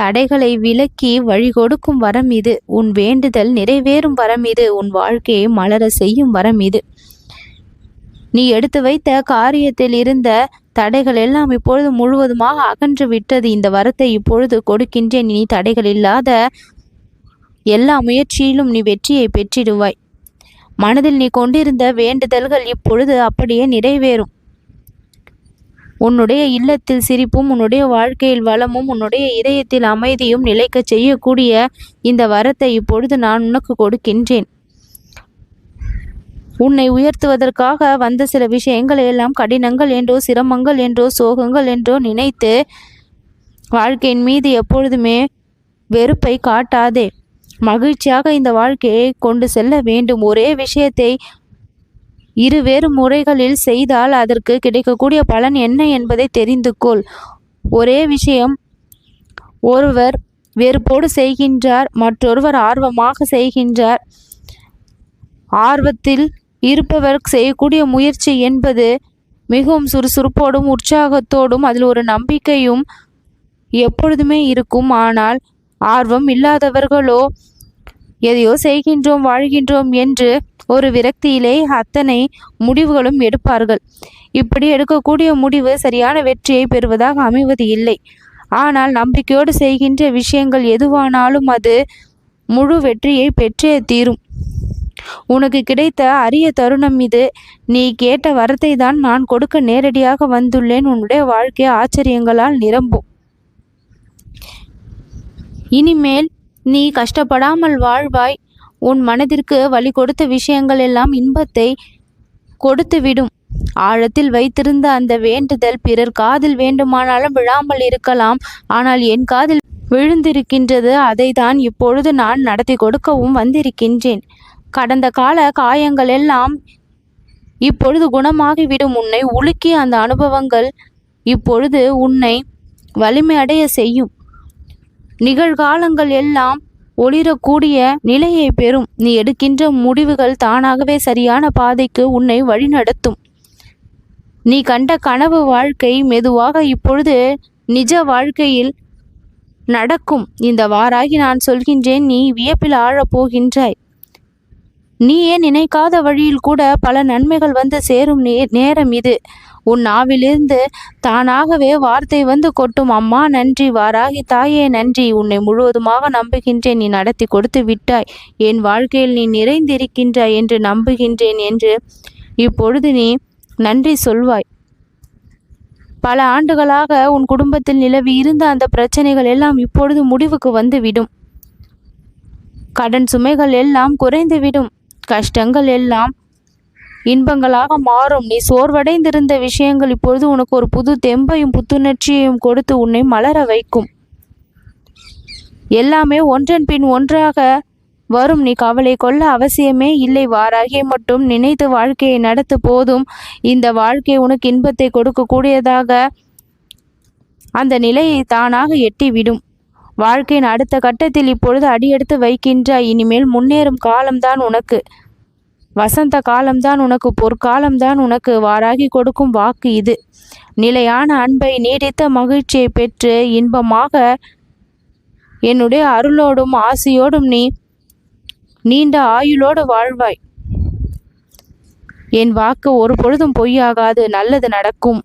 தடைகளை விலக்கி வழி கொடுக்கும் வரம் இது. உன் வேண்டுதல் நிறைவேறும் வரம் இது. உன் வாழ்க்கையை மலர செய்யும் வரம் இது. நீ எடுத்து வைத்த காரியத்தில் இருந்த தடைகள் எல்லாம் இப்பொழுது முழுவதுமாக அகன்று விட்டது. இந்த வரத்தை இப்பொழுது கொடுக்கின்றேன். நீ தடைகள் இல்லாத எல்லா முயற்சியிலும் நீ வெற்றியை பெற்றிடுவாய். மனதில் நீ கொண்டிருந்த வேண்டுதல்கள் இப்பொழுது அப்படியே நிறைவேறும். உன்னுடைய இல்லத்தில் சிரிப்பும் உன்னுடைய வாழ்க்கையில் வளமும் உன்னுடைய இதயத்தில் அமைதியும் நிலைக்கச் செய்யக்கூடிய இந்த வரத்தை இப்பொழுது நான் உனக்கு கொடுக்கின்றேன். உன்னை உயர்த்துவதற்காக வந்த சில விஷயங்களை எல்லாம் கடினங்கள் என்றோ சிரமங்கள் என்றோ சோகங்கள் என்றோ நினைத்து வாழ்க்கையின் மீது எப்பொழுதுமே வெறுப்பை காட்டாதே. மகிழ்ச்சியாக இந்த வாழ்க்கையை கொண்டு செல்ல வேண்டும். ஒரே விஷயத்தை இருவேறு முறைகளில் செய்தால் அதற்கு கிடைக்கக்கூடிய பலன் என்ன என்பதை தெரிந்து கொள். ஒரே விஷயம் ஒருவர் வெறுப்போடு செய்கின்றார் மற்றொருவர் ஆர்வமாக செய்கின்றார். ஆர்வத்தில் இருப்பவர் செய்யக்கூடிய முயற்சி என்பது மிகவும் சுறுசுறுப்போடும் உற்சாகத்தோடும் அதில் ஒரு நம்பிக்கையும் எப்பொழுதுமே இருக்கும். ஆனால் ஆர்வம் இல்லாதவர்களோ எதையோ செய்கின்றோம் வாழ்கின்றோம் என்று ஒரு விரக்தியிலே அத்தனை முடிவுகளும் எடுப்பார்கள். இப்படி எடுக்கக்கூடிய முடிவு சரியான வெற்றியை பெறுவதாக அமைவது இல்லை. ஆனால் நம்பிக்கையோடு செய்கின்ற விஷயங்கள் எதுவானாலும் அது முழு வெற்றியை பெற்றே தீரும். உனக்கு கிடைத்த அரிய தருணம் இது. நீ கேட்ட வரத்தை தான் நான் கொடுக்க நேரடியாக வந்துள்ளேன். உன்னுடைய வாழ்க்கை ஆச்சரியங்களால் நிரம்பும். இனிமேல் நீ கஷ்டப்படாமல் வாழ்வாய். உன் மனதிற்கு வழி கொடுத்த விஷயங்கள் எல்லாம் இன்பத்தை கொடுத்துவிடும். ஆழத்தில் வைத்திருந்த அந்த வேண்டுதல் பிறர் காதில் வேண்டுமானாலும் விழாமல் இருக்கலாம். ஆனால் என் காதில் விழுந்திருக்கின்றது அதை தான் இப்பொழுது நான் நடத்தி கொடுக்கவும் வந்திருக்கின்றேன். கடந்த கால காயங்கள் எல்லாம் இப்பொழுது குணமாகிவிடும். உன்னை உலுக்கிய அந்த அனுபவங்கள் இப்பொழுது உன்னை வலிமையடைய செய்யும். நிகழ்காலங்கள் எல்லாம் ஒளிரக்கூடிய நிலையை பெறும். நீ எடுக்கின்ற முடிவுகள் தானாகவே சரியான பாதைக்கு உன்னை வழிநடத்தும். நீ கண்ட கனவு வாழ்க்கை மெதுவாக இப்பொழுது நிஜ வாழ்க்கையில் நடக்கும். இந்த வாராகி நான் சொல்கின்றேன் நீ வியப்பில் ஆழப் போகின்றாய் நீயே நினைக்காத வழியில் கூட பல நன்மைகள் வந்து சேரும் நே நேரம் இது. உன் நாவிலிருந்து தானாகவே வார்த்தை வந்து கொட்டும். அம்மா நன்றி. வாராகி தாயே நன்றி. உன்னை முழுவதுமாக நம்புகின்றேன். நீ நடத்தி கொடுத்து விட்டாய். என் வாழ்க்கையில் நீ நிறைந்திருக்கின்றாய் என்று நம்புகின்றேன் என்று இப்பொழுது நீ நன்றி சொல்வாய். பல ஆண்டுகளாக உன் குடும்பத்தில் நிலவி இருந்த அந்த பிரச்சனைகள் எல்லாம் இப்பொழுது முடிவுக்கு வந்து விடும். கடன் சுமைகள் எல்லாம் குறைந்துவிடும் கஷ்டங்கள் எல்லாம் இன்பங்களாக மாறும். நீ சோர்வடைந்திருந்த விஷயங்கள் இப்பொழுது உனக்கு ஒரு புது தெம்பையும் புத்துணர்ச்சியையும் கொடுத்து உன்னை மலர வைக்கும். எல்லாமே ஒன்றன் பின் ஒன்றாக வரும். நீ கவலை கொள்ள அவசியமே இல்லை. வாராகிய மட்டும் நினைத்து வாழ்க்கையை நடத்து போதும். இந்த வாழ்க்கை உனக்கு இன்பத்தை கொடுக்கக்கூடியதாக அந்த நிலையை தானாக எட்டிவிடும். வாழ்க்கையின் அடுத்த கட்டத்தில் இப்பொழுது அடியெடுத்து வைக்கின்றாய். இனிமேல் முன்னேறும் காலம்தான் உனக்கு. வசந்த காலம்தான் உனக்கு. பொற்காலம்தான் உனக்கு. வாராகி கொடுக்கும் வாக்கு இது. நிலையான அன்பை நீடித்த மகிழ்ச்சியை பெற்று இன்பமாக என்னுடைய அருளோடும் ஆசையோடும் நீ நீண்ட ஆயுளோடு வாழ்வாய். என் வாக்கு ஒரு பொழுதும் பொய்யாகாது. நல்லது நடக்கும்.